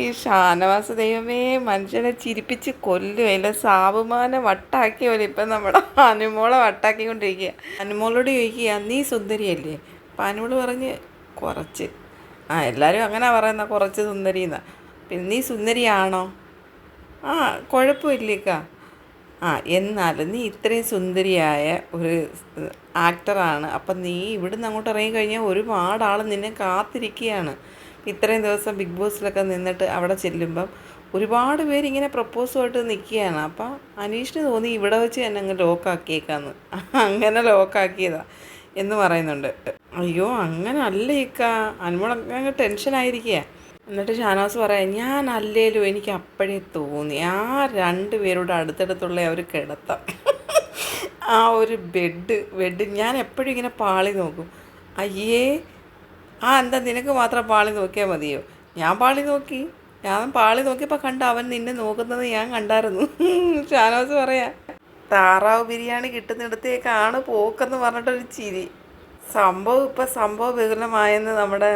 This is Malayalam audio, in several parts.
ഈ ഷാനവാസ ദൈവമേ മനുഷ്യനെ ചിരിപ്പിച്ച് കൊല്ലും. അതിലെ സാബുമാനെ വട്ടാക്കി പോലെ ഇപ്പം നമ്മുടെ അനുമോളെ വട്ടാക്കിക്കൊണ്ടിരിക്കുക അനുമോളോട് ചോദിക്കുക നീ സുന്ദരിയല്ലേ? അപ്പം അനുമോൾ പറഞ്ഞ് കുറച്ച്. ആ എല്ലാവരും അങ്ങനെ പറയുന്ന കുറച്ച് സുന്ദരി എന്നാ. പിന്നെ നീ സുന്ദരിയാണോ? ആ കുഴപ്പമില്ലേക്കാ. ആ എന്നാലും നീ ഇത്രയും സുന്ദരിയായ ഒരു ആക്ടറാണ് അപ്പം നീ ഇവിടുന്ന് അങ്ങോട്ട് ഇറങ്ങിക്കഴിഞ്ഞാൽ ഒരുപാട് ആൾ നിന്നെ കാത്തിരിക്കുകയാണ്. ഇത്രയും ദിവസം ബിഗ് ബോസിലൊക്കെ നിന്നിട്ട് അവിടെ ചെല്ലുമ്പം ഒരുപാട് പേര് ഇങ്ങനെ പ്രപ്പോസുമായിട്ട് നിൽക്കുകയാണ്. അപ്പം അനീഷിന് തോന്നി ഇവിടെ വെച്ച് തന്നെ അങ്ങ് ലോക്കാക്കിയേക്കാന്ന് അങ്ങനെ ലോക്കാക്കിയതാ എന്ന് പറയുന്നുണ്ട്. അയ്യോ അങ്ങനെ അല്ല ഇക്ക. അനുമോളൊക്കെ അങ്ങ് ടെൻഷനായിരിക്കുക എന്നിട്ട് ഷാനവാസ് പറയാം ഞാൻ അല്ലേലും എനിക്ക് അപ്പോഴേ തോന്നി. ആ രണ്ട് പേരോട് അടുത്തടുത്തുള്ള ഒരു കിടത്തം. ആ ഒരു ബെഡ് ബെഡ് ഞാൻ എപ്പോഴും ഇങ്ങനെ പാളി നോക്കും. അയ്യേ ആ എന്താ നിനക്ക് മാത്രം പാളി നോക്കിയാൽ മതിയോ? ഞാൻ പാളി നോക്കി. ഞാൻ പാളി നോക്കിയപ്പോൾ കണ്ട അവൻ നിന്നെ നോക്കുന്നത് ഞാൻ കണ്ടായിരുന്നു. ഷാനോസ് പറയാ താറാവ് ബിരിയാണി കിട്ടുന്നിടത്തേക്കാണ് പോക്കെന്ന് പറഞ്ഞിട്ടൊരു ചിരി. സംഭവം ഇപ്പം സംഭവ വികലമായെന്ന് നമ്മുടെ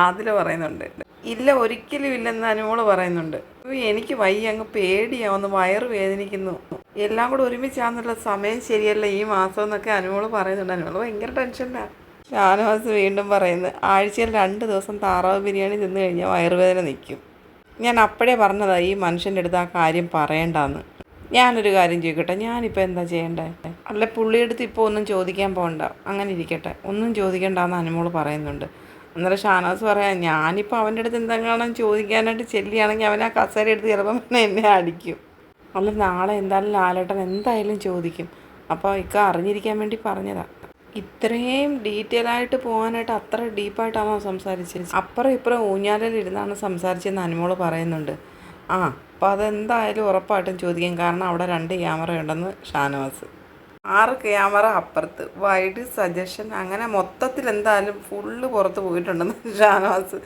ആദില പറയുന്നുണ്ട്. ഇല്ല ഒരിക്കലും ഇല്ലെന്ന് അനുമോൾ പറയുന്നുണ്ട്. എനിക്ക് വയ്യ അങ്ങ് പേടിയാവുന്നു വയറ് വേദനിക്കുന്നു. എല്ലാം കൂടെ ഒരുമിച്ചാന്നുള്ള സമയം ശരിയല്ല ഈ മാസം എന്നൊക്കെ അനുമോൾ പറയുന്നുണ്ട്. അനുമോൾ ഭയങ്കര ടെൻഷനിലാണ് ഷാനവാസ് വീണ്ടും പറയുന്നത് ആഴ്ചയിൽ രണ്ട് ദിവസം താറാവ് ബിരിയാണി തിന്നു കഴിഞ്ഞാൽ വയറുവേദന നിൽക്കും ഞാൻ അപ്പോഴേ പറഞ്ഞതാണ് ഈ മനുഷ്യന്റെ അടുത്ത് ആ കാര്യം പറയണ്ടെന്ന്. ഞാനൊരു കാര്യം ചോദിക്കട്ടെ ഞാനിപ്പോൾ എന്താ ചെയ്യേണ്ടേ? അല്ല പുള്ളിയെടുത്ത് ഇപ്പോൾ ഒന്നും ചോദിക്കാൻ പോകണ്ട അങ്ങനെ ഇരിക്കട്ടെ. ഒന്നും ചോദിക്കണ്ടെന്ന് അനുമോൾ പറയുന്നുണ്ട്. അന്നേരം ഷാനാസ് പറയാം ഞാനിപ്പോൾ അവന്റെ അടുത്ത് എന്തെങ്കിലും ചോദിക്കാനായിട്ട് ചെല്ലുകയാണെങ്കിൽ അവൻ ആ കസേര എടുത്ത് ചിലപ്പം എന്നെ അടിക്കും. അല്ല നാളെ എന്തായാലും ലാലേട്ടൻ എന്തായാലും ചോദിക്കും. അപ്പോൾ ഇക്ക അറിഞ്ഞിരിക്കാൻ വേണ്ടി പറഞ്ഞതാ. ഇത്രയും ഡീറ്റെയിൽ ആയിട്ട് പോകാനായിട്ട് അത്ര ഡീപ്പായിട്ടാണോ സംസാരിച്ചത്? അപ്പുറം ഇപ്പുറം ഊഞ്ഞാലിൽ ഇരുന്നാണ് സംസാരിച്ചതെന്ന് അനുമോൾ പറയുന്നുണ്ട്. ആ അപ്പോൾ അതെന്തായാലും ഉറപ്പായിട്ടും ചോദിക്കും. കാരണം അവിടെ രണ്ട് ക്യാമറ ഉണ്ടെന്ന് ഷാനവാസ്. ആറ് ക്യാമറ അപ്പുറത്ത്. വൈഡ് സജഷൻ അങ്ങനെ മൊത്തത്തിൽ എന്തായാലും ഫുള്ള് പുറത്ത് പോയിട്ടുണ്ടെന്ന് ഷാനവാസ്.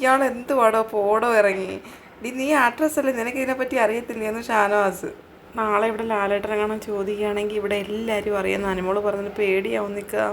ഇയാൾ എന്ത് പാടോ പോടോ ഇറങ്ങി. ഡി നീ ആക്ട്രസ് അല്ലേ? നിനക്ക് ഇതിനെപ്പറ്റി അറിയത്തില്ലേന്ന് ഷാനവാസ്. നാളെ ഇവിടെ ലാലേട്ടനെ കാണാൻ ചോദിക്കുകയാണെങ്കിൽ ഇവിടെ എല്ലാവരും അറിയാം അനുമോൾ പറഞ്ഞിട്ട് പേടിയാവും നിൽക്കുക.